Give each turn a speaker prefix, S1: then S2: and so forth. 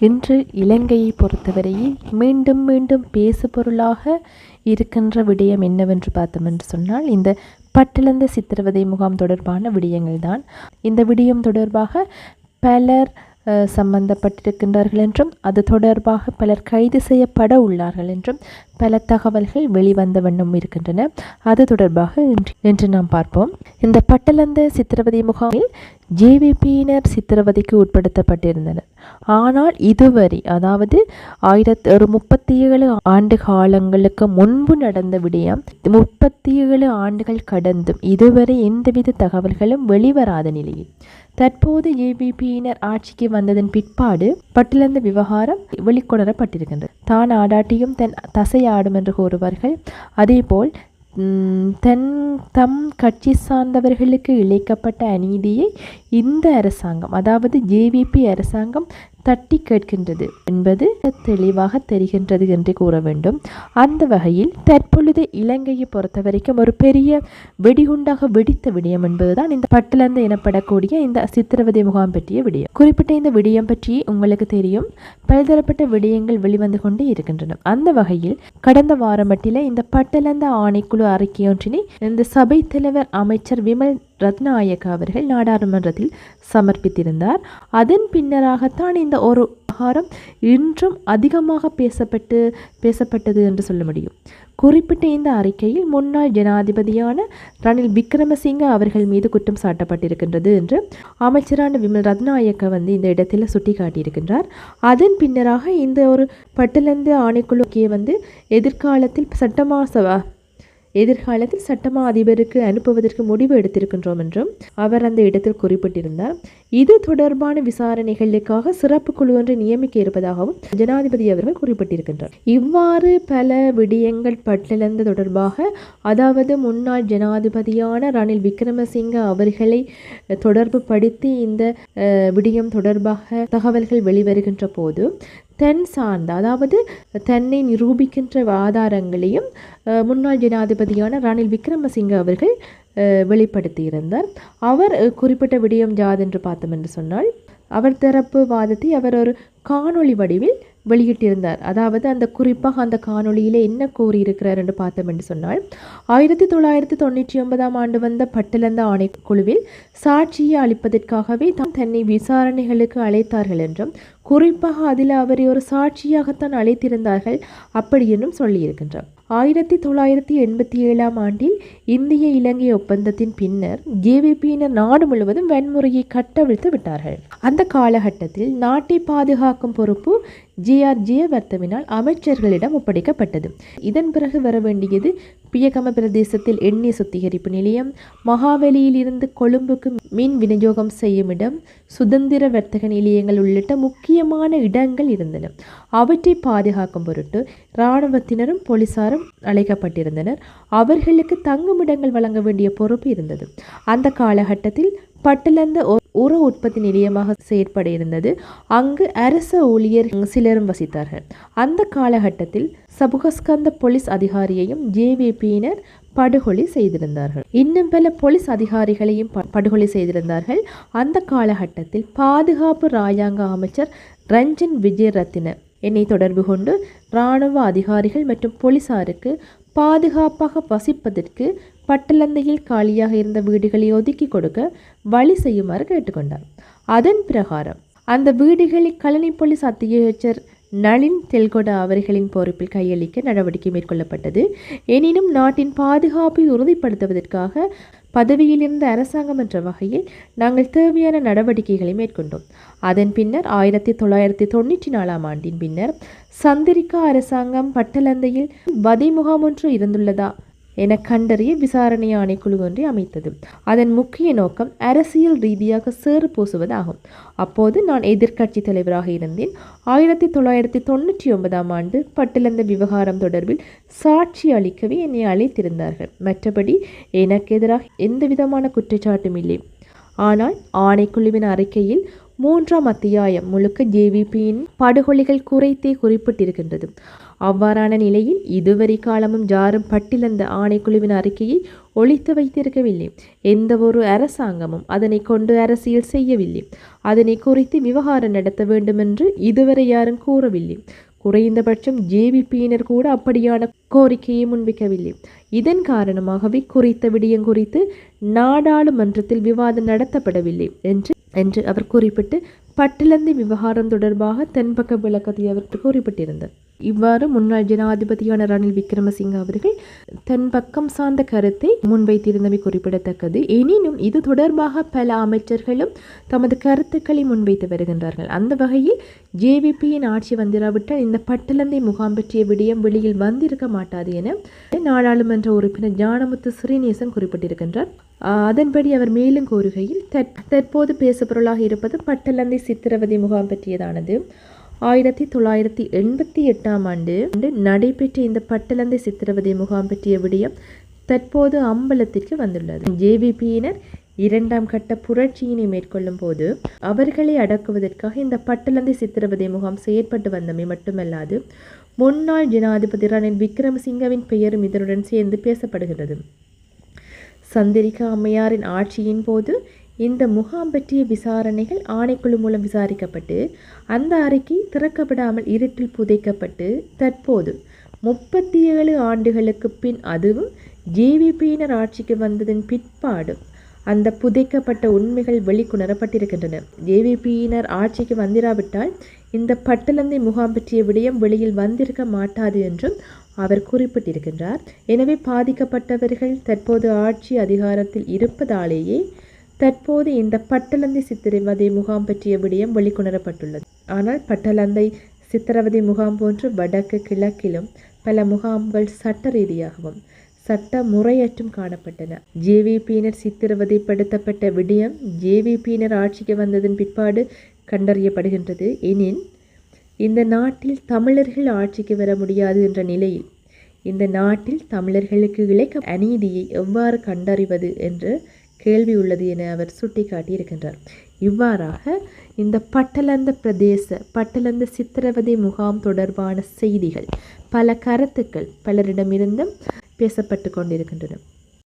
S1: இன்று இலங்கையை பொறுத்தவரையில் மீண்டும் மீண்டும் பேசுபொருளாக இருக்கின்ற விடயம் என்னவென்று பார்த்தோம் என்று சொன்னால் இந்த பட்டிலந்த சித்திரவதை முகாம் தொடர்பான விடயங்கள் தான் இந்த விடயம் தொடர்பாக பலர் சம்பந்தப்பட்டிருக்கின்றார்கள் என்றும் அது தொடர்பாக பலர் கைது செய்யப்பட உள்ளார்கள் என்றும் பல தகவல்கள் வெளிவந்த வண்ணம் இருக்கின்றன. அது தொடர்பாக இன்று நாம் பார்ப்போம். இந்த பட்டலந்த சித்திரவதை முகாமில் ஜேவிபியினர் சித்திரவதைக்கு உட்படுத்தப்பட்டிருந்தனர். ஆனால் இதுவரை அதாவது ஆயிரத்தி ஒரு முப்பத்தி ஏழு ஆண்டு காலங்களுக்கு முன்பு நடந்த விடயம் முப்பத்தி ஏழு ஆண்டுகள் கடந்தும் இதுவரை எந்தவித தகவல்களும் வெளிவராத நிலையில் தற்போது ஏபிபியினர் ஆட்சிக்கு வந்ததன் பிற்பாடு பட்டிலந்த விவகாரம் வெளிக்கொணரப்பட்டிருக்கின்றது. தான் ஆடாட்டியும் தன் தசை ஆடும் என்று கூறுவார்கள். அதேபோல் தன் தம் கட்சி சார்ந்தவர்களுக்கு இழைக்கப்பட்ட அநீதியை இந்த அரசாங்கம் அதாவது ஜேவிபி அரசாங்கம் தட்டி கேட்கின்றது என்பது தெளிவாக தெரிகின்றது என்று கூற வேண்டும். அந்த வகையில் தற்பொழுது இலங்கையை பொறுத்தவரைக்கும் ஒரு பெரிய வெடிகுண்டாக வெடித்த விடயம் என்பதுதான் இந்த பட்டிலந்து எனப்படக்கூடிய இந்த சித்திரவதை முகாம் பற்றிய விடயம். குறிப்பிட்ட இந்த விடயம் பற்றி உங்களுக்கு தெரியும். பலதரப்பட்ட விடயங்கள் வெளிவந்து கொண்டே இருக்கின்றன. அந்த வகையில் கடந்த வாரம் மட்டில இந்த பட்டலந்த ஆணைக்குழு அறிக்கையொன்றினை இந்த சபை தலைவர் அமைச்சர் விமல் ரத்நாயக்க அவர்கள் நாடாளுமன்றத்தில் சமர்ப்பித்திருந்தார். அதன் பின்னராகத்தான் இந்த ஒரு விவகாரம் இன்றும் அதிகமாக பேசப்பட்டு பேசப்பட்டது என்று சொல்ல முடியும். குறிப்பிட்ட இந்த அறிக்கையில் முன்னாள் ஜனாதிபதியான ரணில் விக்ரமசிங்க அவர்கள் மீது குற்றம் சாட்டப்பட்டிருக்கின்றது என்று அமைச்சரான விமல் ரத்நாயக்க வந்து இந்த இடத்தில் சுட்டிக்காட்டியிருக்கின்றார். அதன் பின்னராக இந்த ஒரு பட்டலந்து ஆணைக்குழுக்கே வந்து எதிர்காலத்தில் சட்டமா எதிர்காலத்தில் சட்டமா அதிபருக்கு அனுப்புவதற்கு முடிவு எடுத்திருக்கின்றோம் என்றும் அவர் அந்த இடத்தில் குறிப்பிட்டிருந்தார். இது தொடர்பான விசாரணைகளுக்காக சிறப்பு குழு ஒன்றை நியமிக்க இருப்பதாகவும் ஜனாதிபதி அவர்கள் குறிப்பிட்டிருக்கின்றார். இவ்வாறு பல விடயங்கள் பட்டியலந்து தொடர்பாக அதாவது முன்னாள் ஜனாதிபதியான ரணில் விக்ரமசிங்க அவர்களை தொடர்பு படுத்தி இந்த அஹ், விடயம் தொடர்பாக தகவல்கள் வெளிவருகின்ற போது தென் சார்ந்த அதாவது தன்னை நிரூபிக்கின்ற ஆதாரங்களையும் அஹ், முன்னாள் ஜனாதிபதியான ரணில் விக்ரமசிங்க அவர்கள் அஹ், வெளிப்படுத்தியிருந்தார். அவர் குறிப்பிட்ட விடயம் யாதென்று பார்த்தோம் என்று சொன்னால் அவர் தரப்பு வாதத்தை அவர் ஒரு காணொளி வடிவில் வெளியிட்டிருந்தார். அதாவது அந்த குறிப்பாக அந்த காணொளியில் என்ன கூறியிருக்கிறார் என்று பார்த்தோம் என்று சொன்னால் ஆயிரத்தி தொள்ளாயிரத்தி தொண்ணூற்றி ஒன்பதாம் ஆண்டு வந்த பட்டிலந்த ஆணைக்குழுவில் சாட்சியை அளிப்பதற்காகவே தாம் தன்னை விசாரணைகளுக்கு அழைத்தார்கள் என்றும் குறிப்பாக அதில் அவரை ஒரு சாட்சியாகத்தான் அழைத்திருந்தார்கள் அப்படி என்றும் சொல்லியிருக்கின்றார். ஆயிரத்தி தொள்ளாயிரத்தி எண்பத்தி ஏழாம் ஆண்டில் இந்திய இலங்கை ஒப்பந்தத்தின் பின்னர் ஜேவிபியினர் நாடு முழுவதும் வன்முறையை கட்டவிழ்த்து விட்டார்கள். அந்த காலகட்டத்தில் நாட்டை பாதுகாக்கும் பொறுப்பு ஜிஆர் ஜியவர்த்தவினால் அமைச்சர்களிடம் ஒப்படைக்கப்பட்டது. இதன் பிறகு வர வேண்டியது பியகம பிரதேசத்தில் எண்ணெய் சுத்திகரிப்பு நிலையம் மகாவலியில் இருந்து கொழும்புக்கு மீன் விநியோகம் செய்யும் இடம் சுதந்திர வர்த்தக நிலையங்கள் உள்ளிட்ட முக்கியமான இடங்கள் இருந்தன. அவற்றை பாதுகாக்கும் பொருட்டு இராணுவத்தினரும் போலீசாரும் அழைக்கப்பட்டிருந்தனர். அவர்களுக்கு தங்குமிடங்கள் வழங்க வேண்டிய பொறுப்பு இருந்தது. அந்த காலகட்டத்தில் பட்டிலந்த ஒ- உர உற்பத்தி நிலையமாக செயற்பட இருந்தது அங்கு அரச ஊழியர் சிலரும் வசித்தார்கள். அந்த காலகட்டத்தில் சபுகஸ்கந்த போலீஸ் அதிகாரியையும் ஜேவிபியினர் படுகொலை செய்திருந்தார்கள். இன்னும் பல போலீஸ் அதிகாரிகளையும் ப- படுகொலை செய்திருந்தார்கள். அந்த காலகட்டத்தில் பாதுகாப்பு ராஜாங்க அமைச்சர் ரஞ்சன் விஜயரத்தின என்னை தொடர்பு கொண்டு இராணுவ அதிகாரிகள் மற்றும் போலீசாருக்கு பாதுகாப்பாக வசிப்பதற்கு பட்டலந்தையில் காலியாக இருந்த வீடுகளை ஒதுக்கி கொடுக்க வழி செய்யுமாறு கேட்டுக்கொண்டார். அதன் பிரகாரம் அந்த வீடுகளை கழனி போலீஸ் அத்தியட்சர் நளின் தெல்கொடா அவர்களின் பொறுப்பில் கையளிக்க நடவடிக்கை மேற்கொள்ளப்பட்டது. எனினும் நாட்டின் பாதுகாப்பை உறுதிப்படுத்துவதற்காக பதவியில் இருந்த அரசாங்கம் என்ற வகையில் நாங்கள் தேவையான நடவடிக்கைகளை மேற்கொண்டோம். அதன் பின்னர் ஆயிரத்தி தொள்ளாயிரத்தி தொண்ணூற்றி நாலாம் ஆண்டின் பின்னர் சந்திரிகா அரசாங்கம் பட்டலந்தையில் வதை முகாம் ஒன்று இருந்துள்ளதா என கண்டறிய விசாரணை ஆணைக்குழு ஒன்றை அமைத்தது. அதன் முக்கிய நோக்கம் அரசியல் ரீதியாக சேறு பூசுவதாகும். அப்போது நான் எதிர்க்கட்சி தலைவராக இருந்தேன். ஆயிரத்தி தொள்ளாயிரத்தி தொண்ணூற்றி ஒன்பதாம் ஆண்டு பட்டிலந்த விவகாரம் தொடர்பில் சாட்சி அளிக்கவே என்னை அழைத்திருந்தார்கள். மற்றபடி எனக்கு எதிராக எந்த விதமான குற்றச்சாட்டும் இல்லை. ஆனால் ஆணைக்குழுவின் அறிக்கையில் மூன்றாம் அத்தியாயம் முழுக்க ஜேவிபியின் படுகொலைகள் குறைத்தே குறிப்பிட்டிருக்கின்றது. அவ்வாறான நிலையில் இதுவரை காலமும் யாரும் பட்டிலந்த ஆணைக்குழுவின் அறிக்கையை ஒழித்து வைத்திருக்கவில்லை. எந்த ஒரு அரசாங்கமும் அதனை கொண்டு அரசியல் செய்யவில்லை. அதனை குறித்து விவகாரம் நடத்த வேண்டுமென்று இதுவரை யாரும் கூறவில்லை. குறைந்தபட்சம் ஜேவிபியினர் கூட அப்படியான கோரிக்கையை முன்வைக்கவில்லை. இதன் காரணமாகவே குறித்த விடயம் குறித்து நாடாளுமன்றத்தில் விவாதம் நடத்தப்படவில்லை என்று என்று அவர் குறிப்பிட்டு பட்டிலந்தி விவகாரம் தொடர்பாக தென்பக்க விளக்கத்தை அவர் குறிப்பிட்டிருந்தார். இவ்வாறு முன்னாள் ஜனாதிபதியான ரணில் விக்ரமசிங்க அவர்கள் தன் பக்கம் சார்ந்த கருத்தை முன்வைத்திருந்தமை குறிப்பிடத்தக்கது. எனினும் இது தொடர்பாக பல அமைச்சர்களும் தமது கருத்துக்களை முன்வைத்து வருகின்றார்கள். அந்த வகையில் ஜேவிபியின் ஆட்சி வந்திராவிட்டால் இந்த பட்டலந்தை முகாம் பற்றிய விடயம் வெளியில் வந்திருக்க மாட்டாது என நாடாளுமன்ற உறுப்பினர் ஞானமுத்து ஸ்ரீநேசன் குறிப்பிட்டிருக்கின்றார். அதன்படி அவர் மேலும் கூறுகையில் தற்போது பேசுபொருளாக இருப்பது பட்டலந்தை சித்திரவதை முகாம் பற்றியதானது. ஆயிரத்தி தொள்ளாயிரத்தி எண்பத்தி எட்டாம் ஆண்டு நடைபெற்ற இந்த பட்டலந்தை சித்திரவதை முகாம் பற்றிய விடயம் தற்போது அம்பலத்திற்கு வந்துள்ளது. ஜேவிபியினர் இரண்டாம் கட்ட புரட்சியினை மேற்கொள்ளும் போது அவர்களை அடக்குவதற்காக இந்த பட்டலந்தை சித்திரவதை முகாம் செயற்பட்டு வந்தமை மட்டுமல்லாது முன்னாள் ஜனாதிபதி ரணில் விக்ரமசிங்கவின் பெயரும் இதனுடன் சேர்ந்து பேசப்படுகிறது. சந்திரிகா அம்மையாரின் ஆட்சியின் போது இந்த முகாம் பற்றிய விசாரணைகள் ஆணைக்குழு மூலம் விசாரிக்கப்பட்டு அந்த அறிக்கை திறக்கப்படாமல் இருட்டில் புதைக்கப்பட்டு தற்போது முப்பத்தி ஏழு ஆண்டுகளுக்கு பின் அதுவும் ஜேவிபியினர் ஆட்சிக்கு வந்ததின் பிற்பாடு அந்த புதைக்கப்பட்ட உண்மைகள் வெளிக்கொணரப்பட்டிருக்கின்றன. ஜேவிபியினர் ஆட்சிக்கு வந்திராவிட்டால் இந்த பட்டலந்தை முகாம் பற்றிய விடயம் வெளியில் வந்திருக்க மாட்டாது என்றும் அவர் குறிப்பிட்டிருக்கின்றார். எனவே பாதிக்கப்பட்டவர்கள் தற்போது ஆட்சி அதிகாரத்தில் இருப்பதாலேயே தற்போது இந்த பட்டலந்தை சித்திரவதை முகாம் பற்றிய விடயம் வெளிக்கொணரப்பட்டுள்ளது. ஆனால் பட்டலந்தை சித்திரவதை முகாம் போன்று வடக்கு கிழக்கிலும் பல முகாம்கள் சட்ட ரீதியாகவும் சட்ட முறையற்றும் காணப்பட்டன. ஜேவிபியினர் சித்திரவதைப்படுத்தப்பட்ட விடயம் ஜேவிபியினர் ஆட்சிக்கு வந்ததன் பிற்பாடு கண்டறியப்படுகின்றது. எனின் இந்த நாட்டில் தமிழர்கள் ஆட்சிக்கு வர முடியாது என்ற நிலையில் இந்த நாட்டில் தமிழர்களுக்கு இழைக்க அநீதியை எவ்வாறு கண்டறிவது என்று கேள்வி உள்ளது என அவர் சுட்டிக்காட்டியிருக்கின்றார். இவ்வாறாக இந்த பட்டலந்த பிரதேச பட்டலந்த சித்திரவதை முகாம் தொடர்பான செய்திகள் பல கருத்துக்கள் பலரிடமிருந்தும் பேசப்பட்டு கொண்டிருக்கின்றன.